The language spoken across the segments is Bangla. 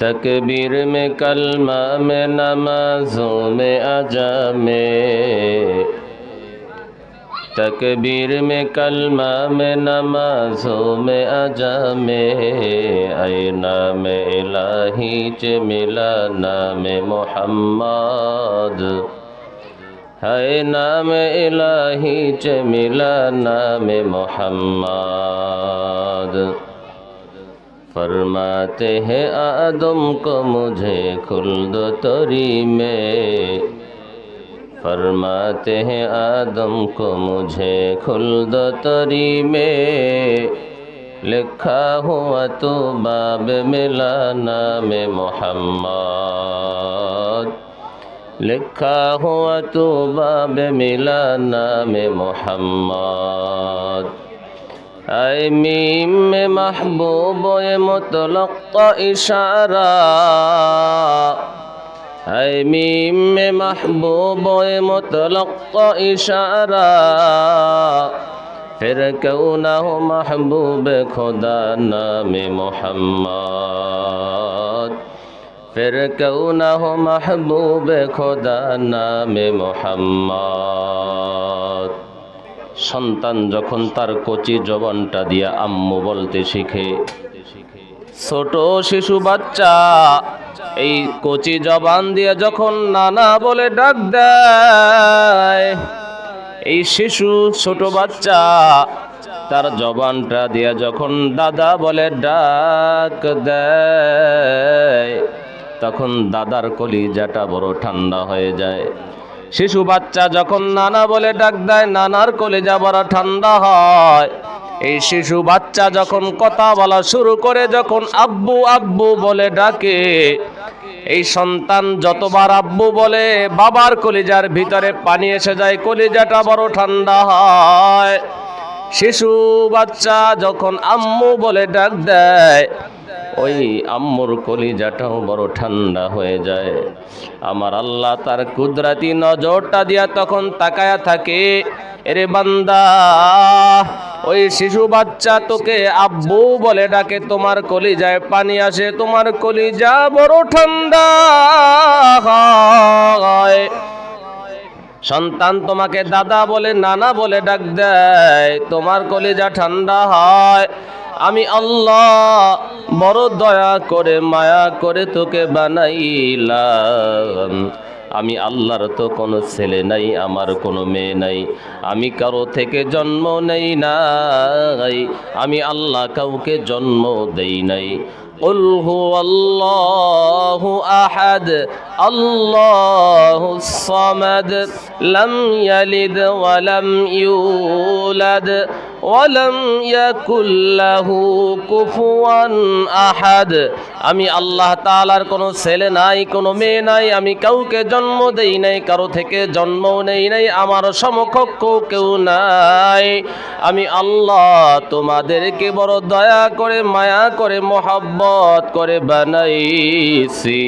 تکبیر میں کلمہ میں نمازوں میں اجا میں تکبیر میں کلمہ میں نمازوں میں اجا میں اے نام الہی چ ملا نام محمد ہے نام الہی چ ملا نام محمد फरमाते हैं आदम को मुझे खुल्द तरी में फरमाते हैं आदम को मुझे खुल्द तरी में लिखा हुआ तो बाब मिला नाम मोहम्मद लिखा हुआ तो बाब मिला नाम मोहम्मद আই মিম মে মাহবুব এ মতলক ইশারা। আই মিম মে মাহবুব এ মতলক ইশারা। ফির কেউ না হো মাহবুব খোদা নামে মোহাম্মদ। ফির কেউ না হো মাহবুব খোদা নামে মোহাম্মদ। সন্তান যখন তার কচি জবানটা দিয়ে আম্মু বলতে শিখে। ছোট শিশু বাচ্চা, এই কচি জবান দিয়ে যখন নানা বলে ডাক দেয়, এই শিশু ছোট বাচ্চা, তার জবানটা দিয়ে যখন দাদা বলে ডাক দেয়, তখন দাদার কলিজাটা বড় ঠান্ডা হয়ে যায়। শিশু বাচ্চা যখন নানা বলে ডাক দেয়, নানার কলিজা বড় ঠান্ডা হয়। এই শিশু বাচ্চা যখন কথা বলা শুরু করে, যখন আব্বু আব্বু বলে ডাকে, এই সন্তান যতবার আব্বু বলে, বাবার কলিজার ভিতরে পানি এসে যায়, কলিজাটা বড় ঠান্ডা হয়। শিশু বাচ্চা যখন আম্মু বলে ডাক দেয় ওই আম্মুর কলিজাটাও বড় ঠান্ডা হয়ে যায়। আমার আল্লাহ তার কুদরাতি নজরটা দিয়া তখন তাকায়া থাকে, এরে বান্দা, ওই শিশু বাচ্চা তোকে আব্বু বলে ডাকে, তোমার কলিজায় পানি আসে, তোমার কলিজা বড় ঠান্ডা হয়। সন্তান তোমাকে দাদা বলে, নানা বলে ডাক দেয়, তোমার কলিজা ঠান্ডা হয়। আমি আল্লাহ বড় দয়া করে মায়া করে তোকে বানাইলাম আমি আল্লাহর তো কোনো ছেলে নাই আমার কোনো মেয়ে নাই আমি কারো থেকে জন্ম নেই নাই আমি আল্লাহ কাউকে জন্ম দেই নাই قل هو الله أحد الله الصمد لم يلد ولم يولد ولم يكن له كفوا أحد আমি আল্লাহ তাআলার কোনো ছেলে নাই কোনো মেয়ে নাই আমি কাউকে জন্ম দেই নাই কারো থেকে জন্ম নেই নাই আমার সমকক্ষ কেউ নাই আমি আল্লাহ তোমাদেরকে বড় দয়া করে মায়া করে মোহাব্বত করে বানাইছি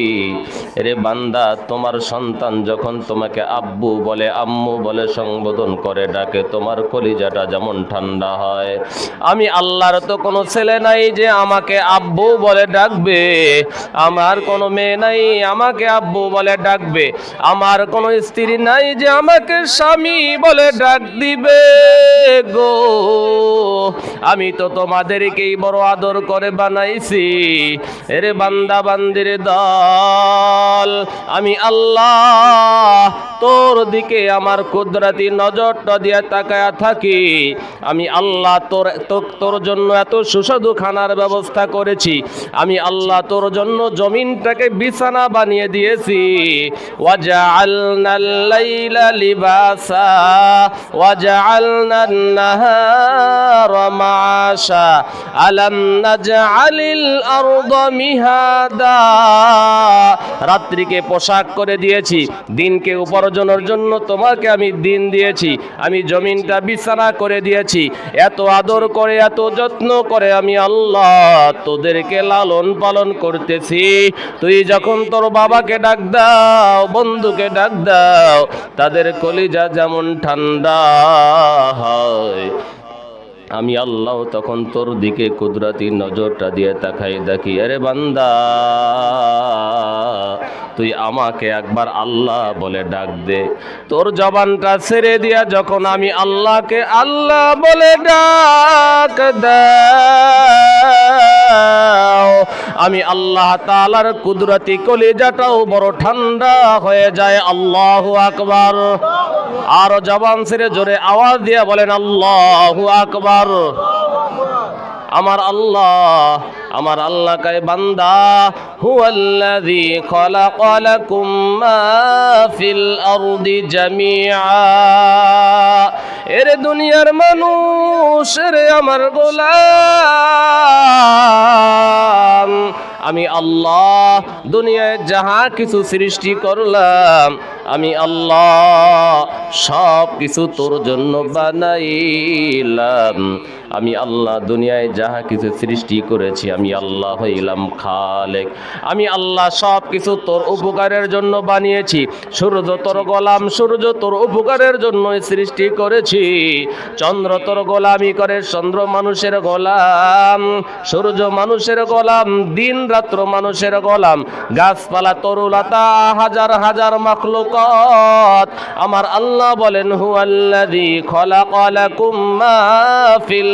রে বান্দা, তোমার সন্তান যখন তোমাকে আব্বু বলে, আম্মু বলে সম্বোধন করে, ডাকে, তোমার কলিজাটা যেমন ঠান্ডা হয়। আমি আল্লাহর তো কোনো ছেলে নাই যে আমাকে আব্বু বলে ডাকবে। আমার কোনো মেয়ে নাই আমাকে আব্বু বলে ডাকবে। আমার কোনো স্ত্রী নাই যে আমাকে স্বামী বলে ডাক দিবে গো। আমি তো তোমাদেরকেই বড় আদর করে বানাইছি। এরে বান্দা, বান্দির দল আমি আল্লাহ তোর দিকে আমার কুদরাতি নজরটা দিয়ে তাকায়া থাকি। আমি আল্লাহ তোর তোর জন্য এত সুস্বাদু খানার ব্যবস্থা করেছি। আমি আল্লাহ তোর জন্য জমিনটাকে বিছানা বানিয়ে দিয়েছি। নাজআলিল আরদা মিহাদা। রাত্রিকে পোশাক করে দিয়েছি, দিনকে উপার্জনের জন্য তোমাকে আমি দিন দিয়েছি, আমি জমিনটা বিছানা করে দিয়েছি, এত আদর করে, এত যত্ন করে আমি আল্লাহ তোদেরকে লালন পালন করতেছি। তুই যখন তোর বাবাকে ডাক দাও, বন্ধুকে ডাক দাও, তাদের কলিজা যেমন ঠান্ডা হয় আমি আল্লাহ তখন তোর দিকে কুদরাতি নজরটা দিয়ে তাকাই দেখি, আরে বান্দা, তুই আমাকে একবার আল্লাহ বলে ডাক দে। তোর জবানটা ছেড়ে দিয়া যখন আমি আল্লাহকে আল্লাহ বলে ডাক দাও আমি আল্লাহ তালার কুদরতি কলিজাটাও বড় ঠান্ডা হয়ে যায়। আল্লাহ আকবার। আরও জবান ছেড়ে জোরে আওয়াজ দিয়ে বলেন, আল্লাহ আকবার। আমার আল্লাহ আমার আল্লাহ কায়, বান্দা, হুয়াল্লাযী খালাকা লাকুম মা ফিল আরদি জামিআ। এর দুনিয়ার মানুষ রে আমার গোলাম। আমি আল্লাহ, দুনিয়ায় যাহা কিছু সৃষ্টি করলাম, আমি আল্লাহ সব কিছু তোর জন্য বানাইলাম। আমি আল্লাহ দুনিয়ায় যাহা কিছু সৃষ্টি করেছি, আমি আল্লাহ হইলাম খালেক। আমি আল্লাহ সব কিছু তোর উপকারের জন্য বানিয়েছি, সূর্য তোর গোলাম, সূর্য তোর উপকারের জন্য সৃষ্টি করেছি। চন্দ্র তোর গোলামি করে, চন্দ্র মানুষের গোলাম, সূর্য মানুষের গোলাম, দিন রাত্র মানুষের গোলাম, গাছপালা, তরুলতা, হাজার হাজার মাখলুকত। আমার আল্লাহ বলেন, হুয়াল্লাযী খলাকালাকুম মা ফিল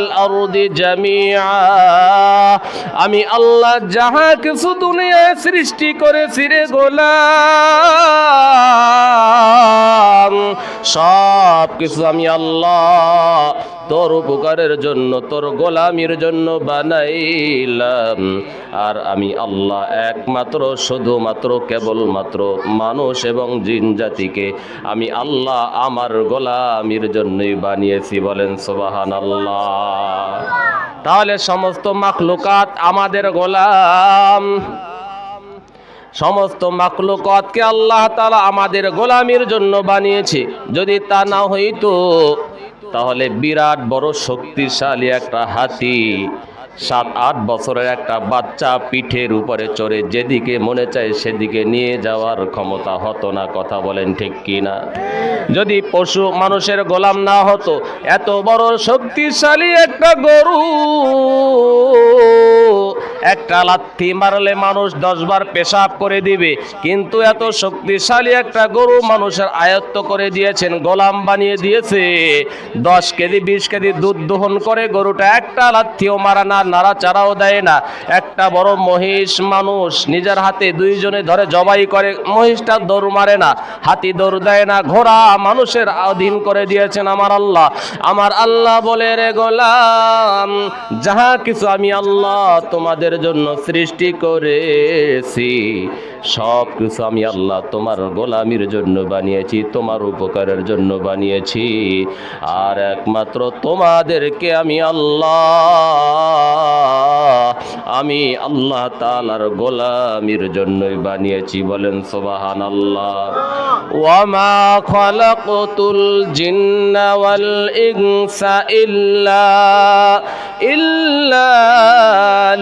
জামিয়া আমি আল্লাহ যাহা কিছু দুনিয়ায় সৃষ্টি করে রে গোলাম সব কিছু আমি আল্লাহ তোর উপকারের জন্য, তোর গোলামির জন্য বানাইলাম। আর আমি আল্লাহ একমাত্র, শুধুমাত্র, কেবলমাত্র মানুষ এবং জিন জাতিকে আমি আল্লাহ আমার গোলামির জন্যই বানিয়েছি বলেন সোবাহান আল্লাহ তাহলে সমস্ত মাখলুকাত আমাদের গোলাম। সমস্ত মাকলুকতকে আল্লাহ তালা আমাদের গোলামির জন্য বানিয়েছে। যদি তা না হইতো তাহলে বিরাট বড় শক্তিশালী একটা হাতি। সাত, আট বছরের একটা বাচ্চা পিঠের উপরে চড়ে যেদিকে মনে চায় সেদিকে নিয়ে যাওয়ার ক্ষমতা হতো না, কথা বলেন ঠিক কি না? যদি পশু মানুষের গোলাম না হতো, এত বড় শক্তিশালী একটা গরু, একটা লাথি মারলে মানুষ দশবার পেশাব করে দিবে, কিন্তু এত শক্তিশালী একটা গরু মানুষের আয়ত্ত করে দিয়েছেন, গোলাম বানিয়ে দিয়েছে। দশ কেজি, বিশ কেজি দুধ দহন করে গরুটা একটা লাথিও মারা না নাড়াচাড়াও দেয় না। একটা বড় মহিষ মানুষ নিজের হাতে দুইজনে ধরে জবাই করে, মহিষটা দৌড় মারে না, হাতি দৌড় দেয় না, ঘোড়া মানুষের অধীন করে দিয়েছেন আমার আল্লাহ। আমার আল্লাহ বলে, রে গোলাম, যাহা কিছু আমি আল্লাহ তোমাদের জন্য সৃষ্টি করেছি, সব কিছু আমি আল্লাহ তোমার গোলামির জন্য বানিয়েছি, তোমার উপকারের জন্য বানিয়েছি। আর একমাত্র তোমাদেরকে আমি আল্লাহ আমি আল্লাহ তালার গোলামির জন্যই বানিয়েছি, বলেন সোবাহান আল্লাহ ওয়ামা খলাকতুল জিন্না ওয়াল ইনসা ইল্লা ইল্লা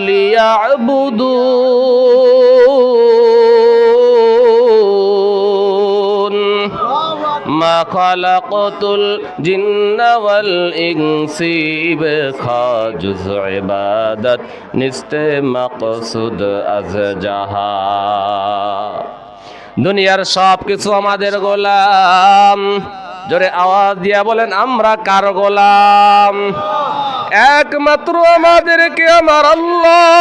লিয়াবুদুন ما خلقت الجن والإنس بخاجز عبادت نست مقصود از জাহা দুনিয়ার সব কিছু আমাদের গোলাম জোরে আওয়াজ দিয়া বলেন আমরা কার গোলাম একমাত্র আমাদেরকে আমার আল্লাহ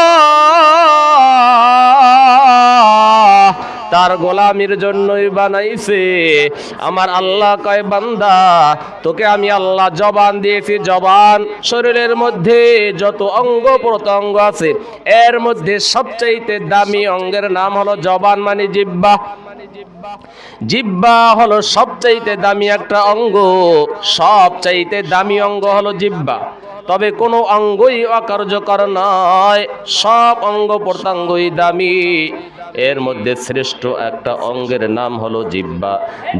তার গোলামির জন্যই বানাইছে। আমার আল্লাহ কয়, বান্দা, তোকে আমি আল্লাহ জবান দিয়েছি। জবান শরীরের মধ্যে যত অঙ্গ প্রত্যঙ্গ আছে, এর মধ্যে সবচাইতে দামি অঙ্গের নাম হলো জবান মানে জিব্বা জিব্বা হলো সবচাইতে দামি একটা অঙ্গ। সবচাইতে দামি অঙ্গ হলো জিব্বা তবে কোনো অঙ্গই অকার্যকর নয়, সব অঙ্গ প্রত্যঙ্গই দামি। এর মধ্যে শ্রেষ্ঠ একটা অঙ্গের নাম হলো জিব্বা,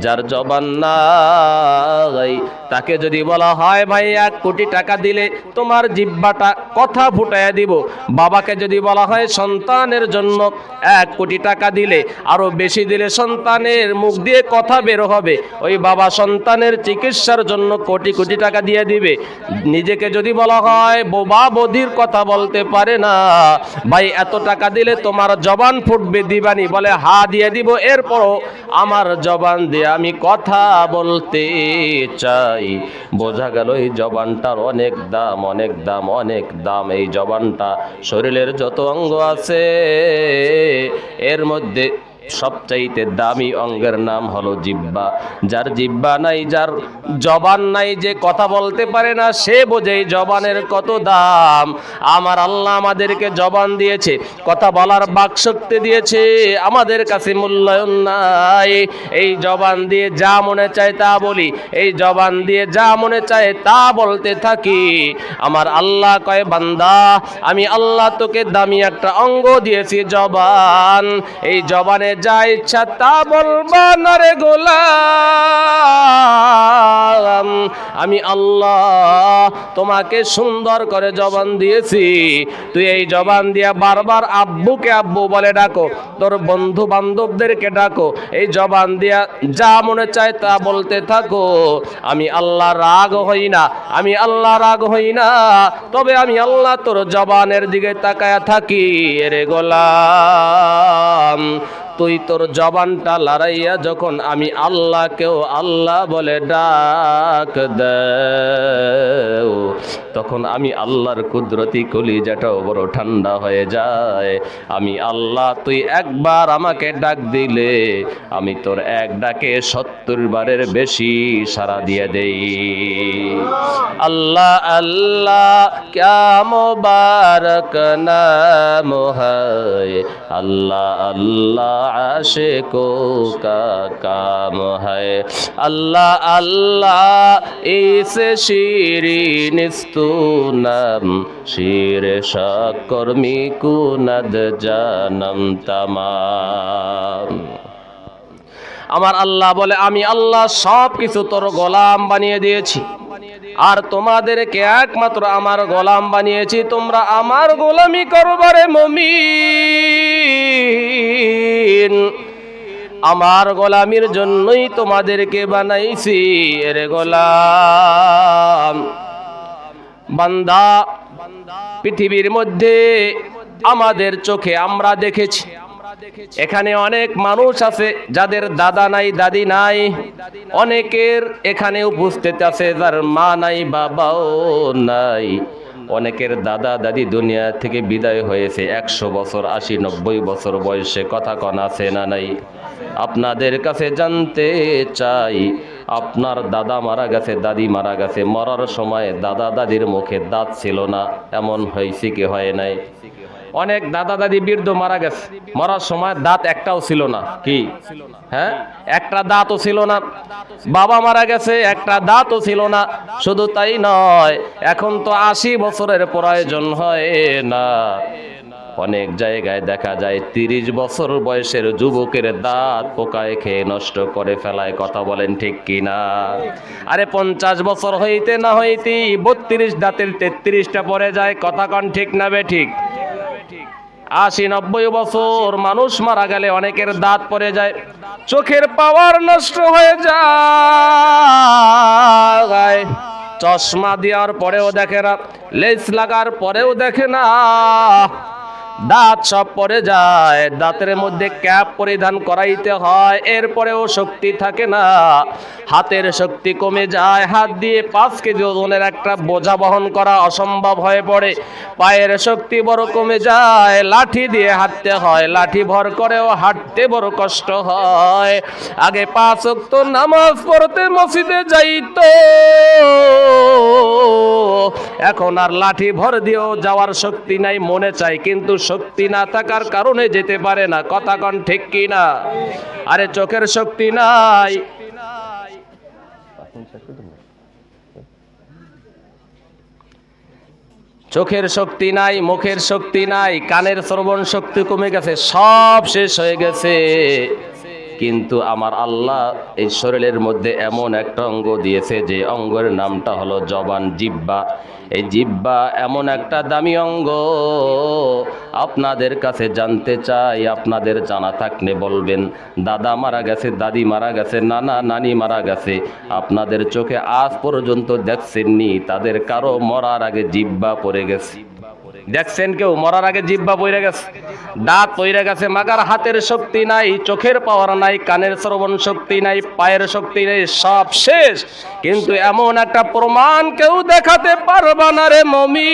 যার জবান নাই। তাকে যদি বলা হয়, ভাই, এক কোটি টাকা দিলে তোমার জিব্বাটা কথা ফুটাইয়া দিব। বাবাকে যদি বলা হয়, সন্তানের জন্য এক কোটি টাকা দিলে, আরও বেশি দিলে সন্তানের মুখ দিয়ে কথা বের হবে। ওই বাবা সন্তানের চিকিৎসার জন্য কোটি কোটি টাকা দিয়ে দিবে। নিজেকে যদি বলা হয়, বোবা বধির কথা বলতে পারে না। ভাই, এত টাকা দিলে তোমার জবান ফুটবে দিবানি, বলে, হা দিয়ে দিব, এরপরও আমার জবান দিয়ে আমি কথা বলতে চাই। বোঝা গেল, এই জবানটার অনেক দাম অনেক দাম অনেক দাম। এই জবানটা শরীরের যত অঙ্গ আছে, এর মধ্যে সবচাইতে দামি অঙ্গের নাম হলো জিব্বা। যার জিব্বা নাই, যার জবান নাই, যে কথা বলতে পারে না, সে বোঝে জবানের কত দাম। আমার আল্লাহ আমাদেরকে জবান দিয়েছে, কথা বলার বাকশক্তি দিয়েছে, আমাদের কাছে মূল্যায়ন নাই। এই জবান দিয়ে যা মনে চায় তা বলি, এই জবান দিয়ে যা মনে চায় তা বলতে থাকি। আমার আল্লাহ কয়, বান্দা, আমি আল্লাহ তোকে দামি একটা অঙ্গ দিয়েছি জবান। এই জবানে যা ইচ্ছা তা না রে গোলাম। আমি আল্লাহ তোমাকে সুন্দর করে জবান দিয়েছি। তুই এই জবান দিয়া বারবার আব্বুকে আব্বু বলে ডাকো, তোর বন্ধু বান্ধবদেরকে ডাকো, এই জবান দিয়া যা মনে চায় তা বলতে থাকো। আমি আল্লাহ রাগ হই না, আমি আল্লাহ রাগ হই না, তবে আমি আল্লাহ তোর জবানের দিকে তাকায়া থাকি রে গোলাম। তুই তোর জবানটা লড়াইয়া যখন আমি আল্লাহকেও আল্লাহ বলে ডাক দেও, তখন আমি আল্লাহর কুদরতি কলি যেটাও বড় ঠান্ডা হয়ে যায়। আমি আল্লাহ, তুই একবার আমাকে ডাক দিলে, আমি তোর এক ডাকে সত্তর বারের বেশি সারা দিয়ে দেই। আল্লাহ আল্লাহ, ক্যা মোবারক নাম হয়? আল্লাহ আল্লাহ আল্লাহ ইসে শিরিন নাম শির সকর্মী কুনদ জানম তামাম। আমার আল্লাহ বলে, আমি আল্লাহ সব কিছু তোর গোলাম বানিয়ে দিয়েছি। আর তোমাদেরকে একমাত্র আমার গোলাম বানিয়েছি। তোমরা আমার গোলামি করবারে মমিন। আমার গোলামির জন্যই তোমাদেরকে বানাইছি এর গোলাম। বান্দা, পৃথিবীর মধ্যে আমাদের চোখে আমরা দেখেছি। এখানে অনেক মানুষ আছে যাদের দাদা নাই, দাদি নাই। অনেকের এখানে উপস্থিত আছে যার মা নাই, বাবাও নাই। অনেকের দাদা দাদি দুনিয়া থেকে বিদায় হয়েছে। একশো বছর, আশি, নব্বই বছর বয়সে কথা কন, আছে না নাই? আপনাদের কাছে জানতে চাই, আপনার দাদা মারা গেছে, দাদি মারা গেছে, মরার সময় দাদা দাদির মুখে দাঁত ছিল না, এমন হয়েছে কি হয় নাই? অনেক দাদা দাদি বৃদ্ধ মারা গেছে। মরার সময় দাঁত একটাও ছিল না। কি? হ্যাঁ? একটা দাঁতও ছিল না। বাবা মারা গেছে, একটা দাঁতও ছিল না। শুধু তাই নয়, এখন তো আশি বছরের প্রয়োজন হয় না। অনেক জায়গায় দেখা যায়, তিরিশ বছর বয়সের যুবকের দাঁত পোকায় খেয়ে নষ্ট করে ফেলায়। কথা বলেন ঠিক কিনা? আরে পঞ্চাশ বছর হইতে না হইতেই বত্রিশ দাঁতের তেত্রিশটা পড়ে যায়। কথা কন ঠিক না বে ঠিক? আশি নব্বই বছর মানুষ মারা গেলে অনেকের দাঁত পড়ে যায় চোখের পাওয়ার নষ্ট হয়ে যায়। চশমা দেওয়ার পরেও দেখে না লেস লাগার পরেও দেখে না। দাঁত সব পরে যায়, দাঁতের মধ্যে ক্যাপ পরিধান করাইতে হয়, এরপরেও শক্তি থাকে না। হাতের শক্তি কমে যায়, হাত দিয়ে পাঁচ কেজি ওজনের একটা বোঝা বহন করা অসম্ভব হয়ে পড়ে। পায়ের শক্তি বড় কমে যায়, লাঠি দিয়ে হাঁটতে হয়, লাঠি ভর করেও হাঁটতে বড় কষ্ট হয়। আগে পাঁচ ওয়াক্ত নামাজ পড়তে মসজিদে যাইতো, এখন আর লাঠি ভর দিয়েও যাওয়ার শক্তি নাই, মনে চাই, কিন্তু শক্তি না থাকার কারণে যেতে পারে না। কথা কন ঠিক কি না আরে চোখের শক্তি নাই। চোখের শক্তি নাই, মুখের শক্তি নাই, কানের শ্রবণ শক্তি কমে গেছে, সব শেষ হয়ে গেছে। কিন্তু আমার আল্লাহ এই শরীরের মধ্যে এমন একটা অঙ্গ দিয়েছে যে অঙ্গের নামটা হলো জবান জিব্বা। এই জিব্বা এমন একটা দামি অঙ্গ আপনাদের কাছে জানতে চাই, আপনাদের জানা থাকলে বলবেন, দাদা মারা গেছে, দাদি মারা গেছে, নানা, নানি মারা গেছে। আপনাদের চোখে আজ পর্যন্ত দেখছেননি, তাদের কারও মরার আগে জিব্বা পড়ে গেছে। দেখছেন কেউ? মরার আগে জিব্বা পড়ে গেছে। দাঁত পড়ে গেছে, মাগার হাতের শক্তি নাই, চোখের পাওয়ার নাই, কানের শ্রবণ শক্তি নাই, পায়ের শক্তি নাই, সব শেষ। কিন্তু এমন একটা প্রমাণ কেউ দেখাতে পারবা না রে মমিন।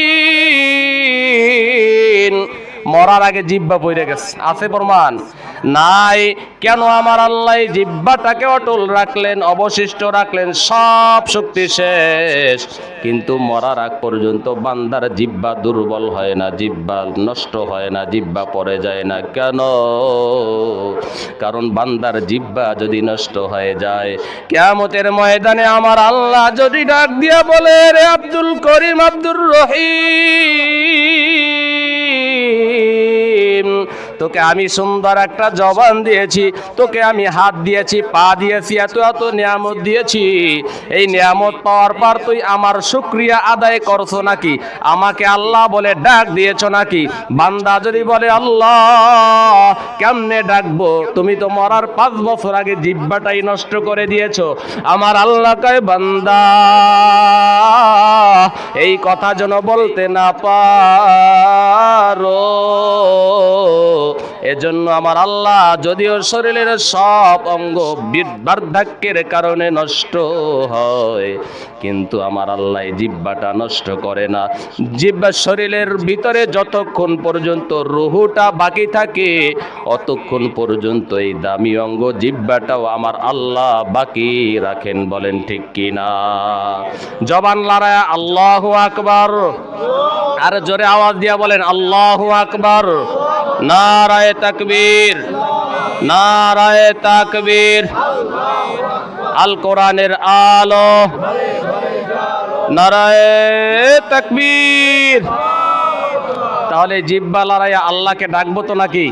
মরার আগে জিব্বা পড়ে গেছে। আছে প্রমাণ? নাই। কেন আমার আল্লাহ জিব্বাটাকে অটল রাখলেন, অবশিষ্ট রাখলেন, সব শক্তি শেষ। কিন্তু মরার আগ পর্যন্ত বান্দার জিব্বা দুর্বল হয় না জিব্বা নষ্ট হয় না জিব্বা পড়ে যায় না। কেন? কারণ বান্দার জিব্বা যদি নষ্ট হয়ে যায়, কেয়ামতের ময়দানে আমার আল্লাহ যদি ডাক দিয়া বলে, রে আব্দুল করিম আব্দুর রহিম الرحيم তোকে আমি সুন্দর একটা জবান দিয়েছি, তোকে আমি হাত দিয়েছি, পা দিয়েছি, এত এত নিয়ামত দিয়েছি। এই নিয়ামত পাওয়ার পর তুই আমার শুক্রিয়া আদায় করছ নাকি? আমাকে আল্লাহ বলে ডাক দিয়েছ নাকি? বান্দা যদি বলে, আল্লাহ, কেমনে ডাকবো? তুমি তো মরার পাঁচ বছর আগে জিব্বাটাই নষ্ট করে দিয়েছ। আমার আল্লাহ কয়, বান্দা, এই কথা যেন বলতে না পারো। এজন্য আমার আল্লাহ যদিও শরীরের সব অঙ্গ বার্ধক্যের কারণে নষ্ট হয়, কিন্তু আমার আল্লাহ জিব্বাটা নষ্ট করে না। জিব্বা শরীরের ভিতরে যতক্ষণ পর্যন্ত রুহুটা বাকি থাকে, অতক্ষণ পর্যন্ত এই দামি অঙ্গ জিব্বাটাও আমার আল্লাহ বাকি রাখেন, বলেন ঠিক কিনা? জবান লড়ায় আল্লাহ আকবার। আর জোরে আওয়াজ দিয়া বলেন, আল্লাহ আকবার। নারায় তাকবীর নারায় তাকবীর আল কোরআনের আলো নারায় তাকবীর তাহলে জিব্বা লড়াইয়া আল্লাহকে ডাকবো তো নাকি?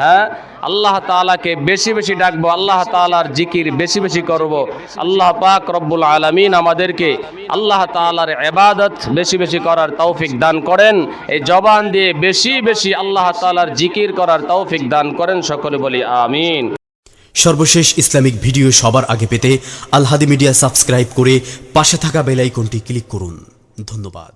হ্যাঁ? আল্লাহ তাআলাকে বেশি বেশি ডাকবো, আল্লাহ তাআলার জিকির বেশি বেশি করব। আল্লাহ পাক রব্বুল আলামিন আমাদেরকে আল্লাহ তাআলার এবাদত বেশি বেশি করার তৌফিক দান করেন। এই জবান দিয়ে বেশি বেশি আল্লাহ তাআলার জিকির করার তৌফিক দান করেন, সকলে বলি আমিন। সর্বশেষ ইসলামিক ভিডিও সবার আগে পেতে আলহাদি মিডিয়া সাবস্ক্রাইব করে পাশে থাকা বেল আইকনটি ক্লিক করুন। ধন্যবাদ।